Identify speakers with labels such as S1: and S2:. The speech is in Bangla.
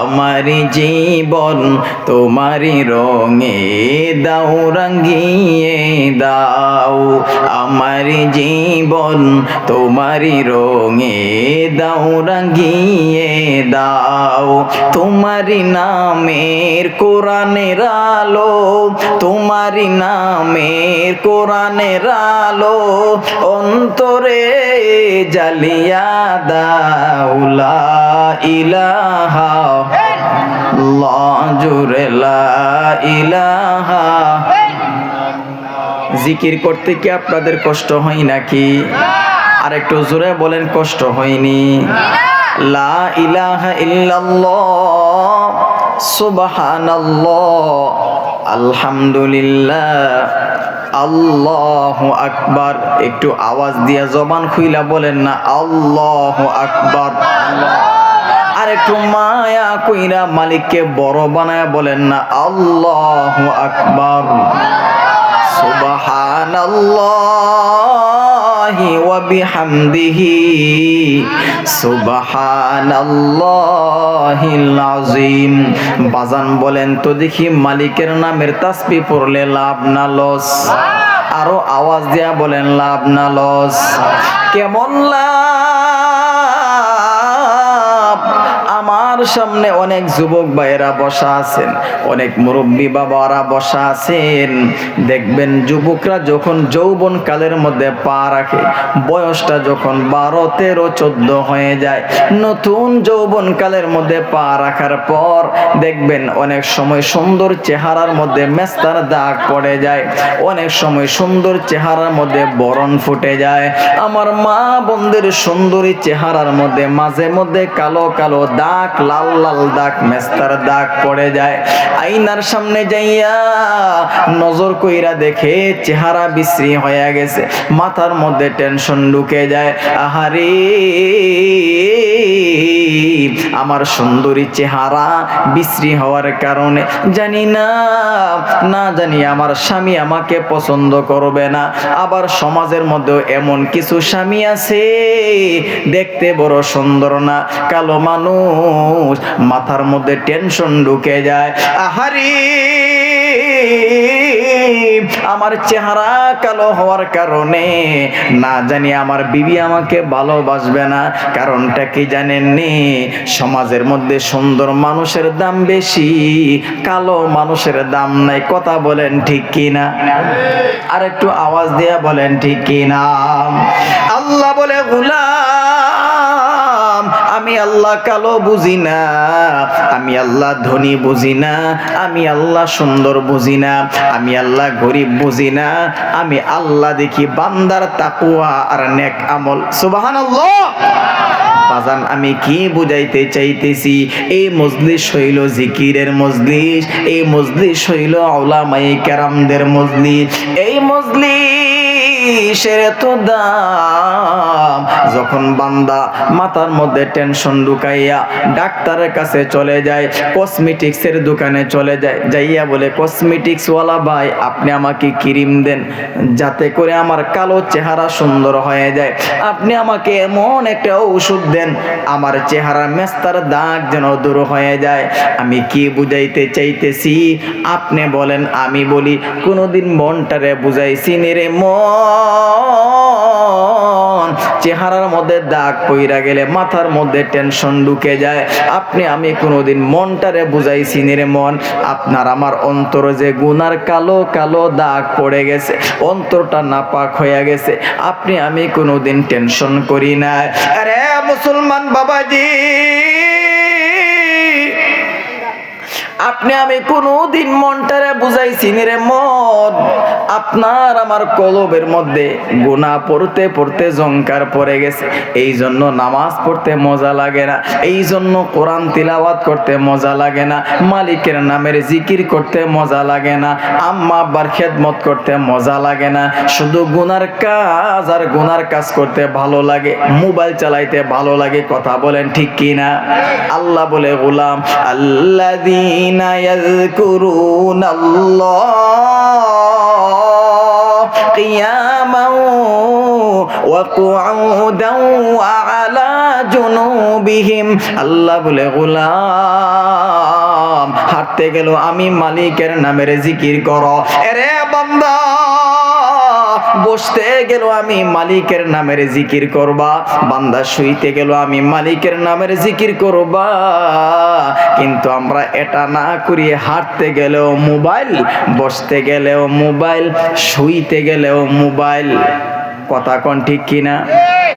S1: আমার জীবন তোমারি রঙে দাও, রঙিয়ে দাও। আমার জীবন তোমারি রঙে দাও, রঙিয়ে দাও। তোমারি নামের কোরআনের আলো, তোমারি নামের কোরআনের আলো অন্তরে জালিয়া দাউলা ইলাহা জুরে ইলাহা জিকির করতে কি আপনাদের কষ্ট হয় নাকি? আর একটু জোরে বলেন কষ্ট হয়নি। লা ইলাহা ইল্লাল্লাহ। সুবহানাল্লাহ। আলহামদুলিল্লাহ। আল্লাহু আকবার। একটু আওয়াজ দিয়া জবান খুইলা বলেন না আল্লাহু আকবার। আর একটু মায়া কইরা মালিককে বড় বানায় বলেন না, আল্লাহু আকবার। বিহামদিহি, সুবহানাল্লাহিল আযীম। বাজান বলেন, তো দেখি মালিকের নামের তাসবিহ পড়লে লাভ না লস? আরও আওয়াজ দিয়া বলেন, লাভ না লস। কেমন লাভ সামনে অনেক যুবক ভাইয়েরা বসা আছেন, অনেক মুরব্বী বাবারা বসা আছেন। দেখবেন যুবকরা যখন যৌবন কালের মধ্যে পা রাখে, বয়সটা যখন বারো, তেরো, চোদ্দ হয়ে যায়, নতুন যৌবন কালের মধ্যে পা রাখার পর দেখবেন অনেক সময় সুন্দর চেহারার মধ্যে মেস্তার দাগ পড়ে যায়, অনেক সময় সুন্দর চেহারার মধ্যে বরণ ফুটে যায়। আমার মা বোনদের সুন্দরী চেহারার মধ্যে মাঝে মধ্যে কালো কালো দাগ লাল লাল দাগ, মেস্তার দাগ পড়ে যায়। আইনার সামনে যাইয়া নজর কইরা দেখে চেহারা বিশ্রী হয়ে গেছে। মাথার মধ্যে টেনশন ঢুকে যায়। আহারে! আমার সুন্দরী চেহারা বিশ্রী হওয়ার কারণে জানি না না জানি আমার স্বামী আমাকে পছন্দ করবে না। আবার সমাজের মধ্যেও এমন কিছু স্বামী আছে, দেখতে বড় সুন্দর না, কালো মানুষ, মাথার মধ্যে টেনশন ঢুকে যায়। আহারি! আমার চেহারা কালো হওয়ার কারণে না জানি আমার বিবি আমাকে ভালোবাসবে না। কারণটা কি জানেননি? সমাজের মধ্যে সুন্দর মানুষের দাম বেশি, কালো মানুষের দাম নাই। কথা বলেন ঠিক কিনা? আর একটু আওয়াজ দিয়া বলেন ঠিক কিনা? আল্লাহ বলে, গুলাম আমি আল্লাহ কালো বুঝি না, আমি আল্লাহ ধনী বুঝি না, আমি আল্লাহ সুন্দর বুঝি না, আমি আল্লাহ গরিব বুঝি না, আমি আল্লাহ দেখি বান্দার তাকুয়া আর নেক আমল। সুবহানাল্লাহ। বাজান, আমি কি বুঝাইতে চাইতেছি? এই মজলিস হইল জিকিরের মজলিস, এই মজলিস হইল আউলামাই কেরামদের মজলিস, এই মজলিসের তো দাম? যখন বান্দা মাথার মধ্যে টেনশন ঢুকাইয়া ডাক্তারের কাছে চলে যায় কসমেটিক্সের দোকানে চলে যায়, যাইয়া বলে কসমেটিক্স ওয়ালা ভাই, আপনি আমাকে ক্রিম দেন, যাতে করে আমার কালো চেহারা সুন্দর হয়ে যায়। আপনি আমাকে এমন একটা ওষুধ দেন, আমার চেহারা মেস্তার দাগ যেন দূর হয়ে যায়। আমি কি বুঝাইতে চাইতেছি? আপনি বলেন, আমি বলি, কোনোদিন মনটারে বুঝাইছি রে মন। চেহারার মধ্যে দাগ পইরা গেলে মাথার মধ্যে টেনশন ঢুকে যায়। আপনি, আমি কোনোদিন মনটারে বুঝাইছি নি রে মন। আপনার আমার অন্তর যে গুনার কালো কালো দাগ পড়ে গেছে, অন্তরটা নাপাক হয়ে গেছে। আপনি, আমি কোনোদিন টেনশন করি না আরে মুসলমান বাবাজি! আপনি আমি কোনোদিন মনটারে বুঝাইছি রে মন আপনার আমার কলবের মধ্যে গুণা পড়তে পড়তে জঙ্কার পড়ে গেছে। এই জন্য নামাজ পড়তে মজা লাগে না। এই জন্য কোরআন তিলাওয়াত করতে মজা লাগে না। মালিকের নামের জিকির করতে মজা লাগে না। আম্মা আব্বার খেদমত করতে মজা লাগে না। শুধু গুনার কাজ আর গুনার কাজ করতে ভালো লাগে। মোবাইল চালাইতে ভালো লাগে। কথা বলেন ঠিক কি না আল্লাহ বলে, গোলাম আল্লাযীনা ইয়াযকুরুনাল্লাহ قياما وقعودا وعلى جنوبهم আল্লাহ বলে গোলাম হাঁটতে গেলেও আমি মালিকের নামের জিকির করো এরে বান্দা বসতে গেল আমি মালিকের নামের জিকির করবা। বান্দা শুইতে গেল আমি মালিকের নামের জিকির করবা। কিন্তু আমরা এটা না করি হাঁটতে গেলেও মোবাইল, বসতে গেলেও মোবাইল, শুইতে গেলেও মোবাইল। কথা কোন ঠিক কিনা?